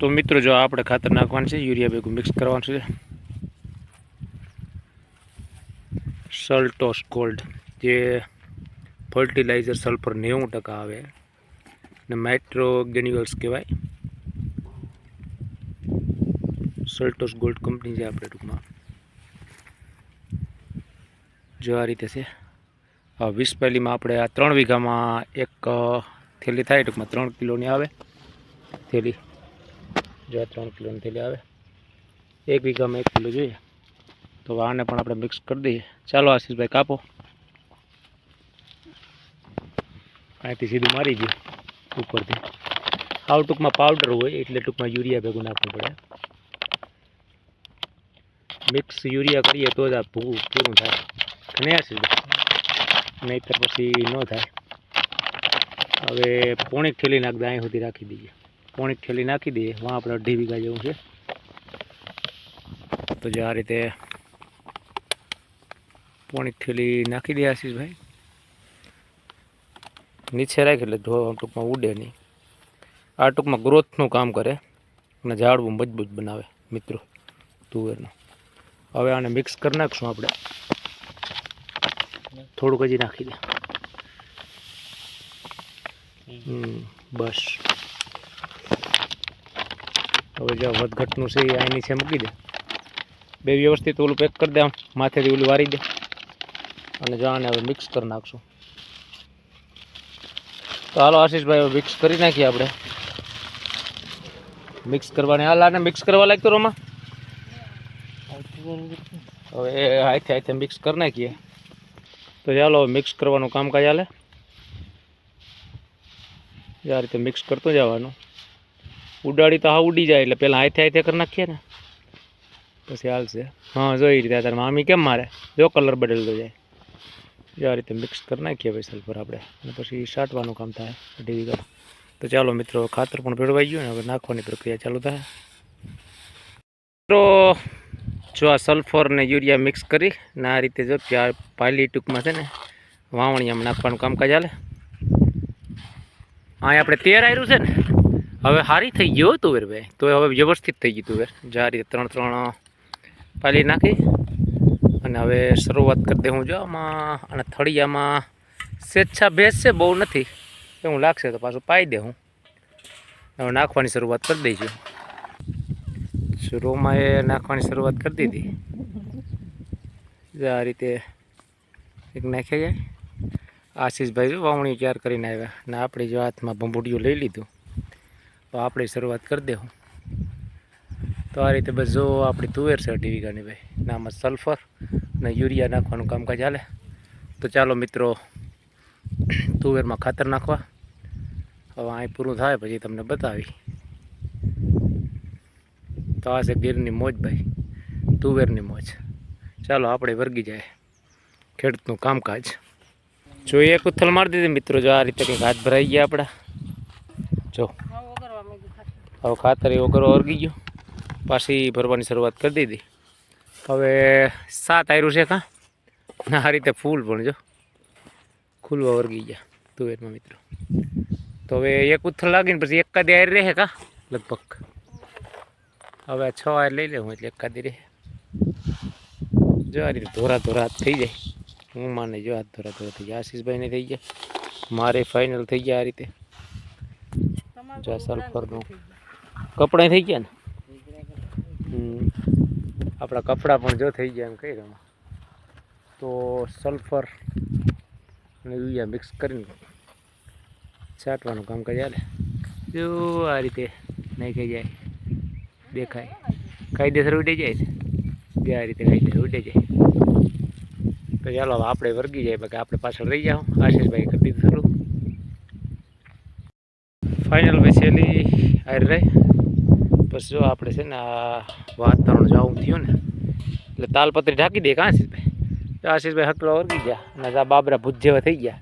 તો મિત્રો જો આપણે ખાતર નાખવાનું છે, યુરિયા ભેગું મિક્સ કરવાનું છે. સલ્ટોસ ગોલ્ડ જે ફર્ટિલાઇઝર સલ્ફર નેવું ટકા આવે. ને માઇટ્રો ગ્રેન્યુઅલ્સ કહેવાય. સલ્ટોસ ગોલ્ડ કંપની છે આપણે ટૂંકમાં. જો આ રીતે છે. વીસ પહેલીમાં આપણે આ ત્રણ વીઘામાં એક થેલી થાય, ટૂંકમાં ત્રણ કિલોની આવે. થેલી. જો ત્રણ કિલોની થેલી આવે. એક વીઘામાં એક કિલો જોઈએ. તો વાહને પણ આપણે મિક્સ કરી દઈએ. ચાલો આશીષભાઈ કાપો. અહીંથી સીધું મારી ગયું ઉપરથી. આવ ટૂંકમાં પાવડર હોય એટલે ટૂંકમાં યુરિયા ભેગું નાખવું પડે. મિક્સ યુરિયા કરીએ તો જ આ ભૂ પૂરું થાય. નહીં આશીષભાઈ નહીંતર પછી ન થાય. હવે પોણીક થેલી નાખ દે, અહીં સુધી રાખી દઈએ. પોણીક થેલી નાખી દઈએ. વાં આપણે અઢી વીઘા જેવું છે. તો જે આ રીતે પોણીક થેલી નાખી દઈએ આશીષભાઈ. નીચે રાખી એટલે ધો ટૂંકમાં ઉડે નહીં. આ ટૂંકમાં ગ્રોથનું કામ કરે અને ઝાડવું મજબૂત બનાવે મિત્રો તુવેરનું. હવે આને મિક્સ કરી નાખશું આપણે. થોડુંક હજી નાખી દે. બસ. હવે જે વધઘટનું છે એ આની છે મૂકી દે. બે વ્યવસ્થિત ઓલું પેક કરી દે આમ, માથેથી ઓલું વારી દે. અને જો આને હવે મિક્સ કરી નાખશું. તો હાલો આશીષભાઈ હવે મિક્સ કરી નાખીએ આપણે. મિક્સ કરવાની, હાલ આને મિક્સ કરવા લાગતો રોમાં? હવે હાથે હાથે મિક્સ કરી નાખીએ. તો ચાલો હવે મિક્સ કરવાનું કામકાજ હાલે. આ રીતે મિક્સ કરતું જવાનું. ઉડાડી તો હા ઉડી જાય એટલે પહેલાં હાથે હાથે કરી નાખીએ ને. પછી હાલશે હા, જો એ રીતે તારે મામી કેમ મારે? જો કલર બદલતો જાય. જો આ રીતે મિક્સ કરી નાખીએ ભાઈ સલ્ફર આપણે. અને પછી સાટવાનું કામ થાય અઢી વીઘા તો ચાલો મિત્રો, ખાતર પણ ભેળવાઈ ગયું ને, હવે નાખવાની પ્રક્રિયા ચાલુ થાય. મિત્રો જો આ સલ્ફર ને યુરિયા મિક્સ કરી ને આ રીતે જો પાયલી ટૂંકમાં છે ને વાવણીયામાં નાખવાનું કામકાજ હાલે. અહીંયા આપણે તેર આવ્યું છે ને હવે સારી થઈ ગયો હો તુવેર ભાઈ. તો હવે વ્યવસ્થિત થઈ ગયું તુવેર જે આ રીતે ત્રણ ત્રણ પાલી નાખી અને હવે શરૂઆત કરી દે હું જો આમાં. અને થળિયામાં સ્વેચ્છા ભેજ છે બહુ નથી. એવું લાગશે તો પાછું પાઈ દે હું. હવે નાખવાની શરૂઆત કરી દઈશું શરૂમાં એ નાખવાની શરૂઆત કરી દીધી. આ રીતે એક નાખી જાય. આશીષભાઈ વાવણી તૈયાર કરીને આવ્યા. ને આપણે જો હાથમાં ભંભુડિયું લઈ લીધું. તો આપણે શરૂઆત કરી દેવું તો આ રીતે બસ જો આપણી તુવેર છે અઢી વીઘાની ભાઈ. નામાં સલ્ફર ને યુરિયા નાખવાનું કામકાજ ચાલે તો ચાલો મિત્રો, તુવેરમાં ખાતર નાખવા. હવે અહીં પૂરું થાય પછી તમને બતાવી. તો આ છે ગીરની મોજ ભાઈ, તુવેરની મોજ. ચાલો આપણે વર્ગી જાય ખેડૂતનું કામકાજ. જો એક ઉથલ મારી દીધી મિત્રો, જો આ રીતે કંઈક હાથ ભરાઈ ગયા આપણા. જો. હવે ખાતર એવો કરવા વર્ગી ગયો. પાછી ભરવાની શરૂઆત કરી દીધી. હવે સાત આયરું છે કાં? આ રીતે ફૂલ પણ જો. ખુલવા વર્ગી ગયા તુવેરમાં મિત્રો. તો હવે એક ઉથલ લાગીને પછી એકાદી આયર રહે કા? લગભગ. હવે છ આયર લઈ લઉં એટલે એકાદી રહે. જો આ રીતે ધોરા ધોરા હાથ થઈ જાય. હું માને જો હાથ ધોરા ધોરા થઈ ગયા આશીષભાઈને થઈ ગયા. મારે ફાઇનલ થઈ ગયા આ રીતે. જો સલ્ફરનું કપડાં થઈ ગયા ને? આપણા કપડાં પણ જો થઈ ગયા એમ કહી રહ્યો તો સલ્ફર અને યુરિયા મિક્સ કરીને છાંટવાનું કામ કરી હાલે. જો આ રીતે નાખી જાય. દેખાય. કાયદેસર ઉડી જાય ને? જે આ રીતે કાયદેસર ઉડી જાય. તો ચાલો હવે આપણે વર્ગી જાય, બાકી આપણે પાછળ રહી જાઓ. આશીષભાઈ કરી દીધું ફાઇનલ ભાઈ છેલ્લી હારી રહી. પછી જો આપણે છે ને આ વાતાવરણ જવું થયું ને, એટલે તાલપત્રી ઢાંકી દે આશીષભાઈ? આશીષભાઈ હકલો વર્ગી ગયા અને આ બાબરા ભૂત જેવા થઈ ગયા.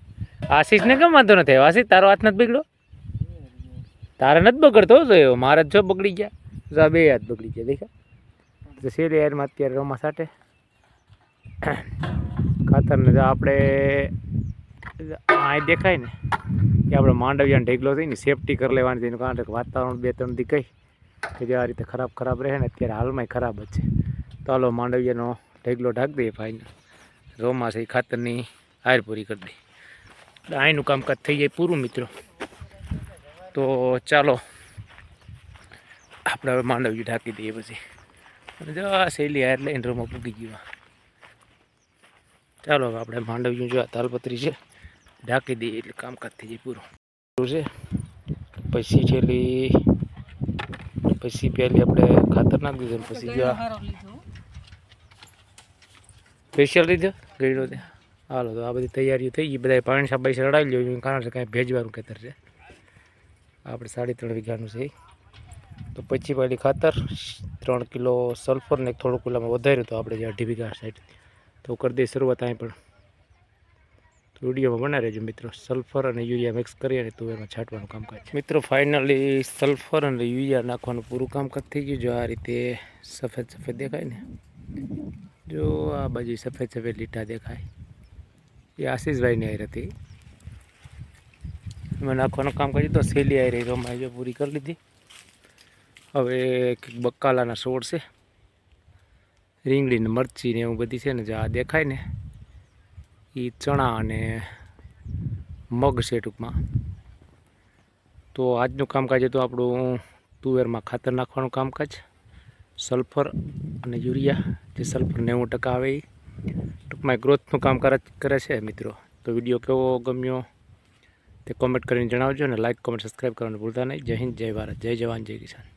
આશીષને કેમ વાંધો નથી આવ્યો આશીષ, તારો હાથ નથી બગડ્યો? તારે નથી બગડતો તો એવો. મારા જ જો બગડી ગયા. જો બે હાથ બગડી ગયા, દેખા. તો શેરી યારમાં અત્યારે રોમા સાટે. ખાતરને જો આપણે આ દેખાય ને કે આપણે માંડવિયાનો ઢેગલો થઈને સેફટી કરી લેવાની છે. કારણ કે વાતાવરણ બે ત્રણ દી કહી કે જે આ રીતે ખરાબ ખરાબ રહે ને અત્યારે હાલમાંય ખરાબ જ છે. તો હાલો માંડવીયાનો ઢેગલો ઢાંક દઈએ ભાઈને. રોમાં છે એ ખાતરની હાર પૂરી કરી દઈએ. અહીંનું કામકાજ થઈ જાય પૂરું મિત્રો. તો ચાલો આપણે હવે માંડવ્યું ઢાંકી દઈએ પછી. અને જો આ શૈલી હાર લઈને રોમાં પૂગી ગયું ચાલો હવે આપણે માંડવ્યું જો તાલપત્રી છે, ઢાંકી દઈએ એટલે કામકાજ થઈ જાય પૂરું છે. પછી છેલ્લી પછી પહેલી આપણે ખાતર નાખી દીધું પછી જો સ્પેશિયલ લીધો. ગળ્યો તે? હાલો તો આ બધી તૈયારીઓ થઈ ગઈ. બધા પાણી સાબાઈ ચડાવી લ્યો. એનું કારણ છે કાંઈ ભેજવાનું ખેતર છે. આપણે સાડી ત્રણ વીઘાનું છે. તો પછી પહેલી ખાતર ત્રણ કિલો સલ્ફર ને એક થોડું કિલોમાં વધાર્યું તો આપણે જે અઢી વીઘા સાઈડ તો કરી દઈએ શરૂઆત અહીં પણ. વિડીયોમાં બના રહેજો મિત્રો. સલ્ફર અને યુરિયા મિક્સ કરી અને તુવેરમાં છાંટવાનું કામકાજ મિત્રો ફાઇનલી સલ્ફર અને યુરિયા નાખવાનું પૂરું કામકાજ થઈ ગયું. જો આ રીતે સફેદ સફેદ દેખાય ને, જો આ બાજુ સફેદ સફેદ લીટા દેખાય. એ આશીષભાઈની આયર હતી. એમાં નાખવાનું કામ કર્યું તો સેલી આયર રમાઈ જો પૂરી કરી લીધી. હવે બકાલાના છોડ છે. રીંગણી ને મરચી ને એવું બધી છે ને, જે આ દેખાય ને એ ચણા અને મગ છે ટૂંકમાં. તો આજનું કામકાજ હતું આપણું તુવેરમાં ખાતર નાખવાનું કામકાજ. સલ્ફર અને યુરિયા, જે સલ્ફર નેવું ટકા આવે એ ટૂંકમાં ગ્રોથનું કામ કરે કરે છે મિત્રો. તો વીડિયો કેવો ગમ્યો તે કોમેન્ટ કરીને જણાવજો અને લાઇક કોમેન્ટ સબસ્ક્રાઈબ કરવાનું ભૂલતા નહીં. જય હિન્દ, જય ભારત, જય જવાન, જય કિસાન.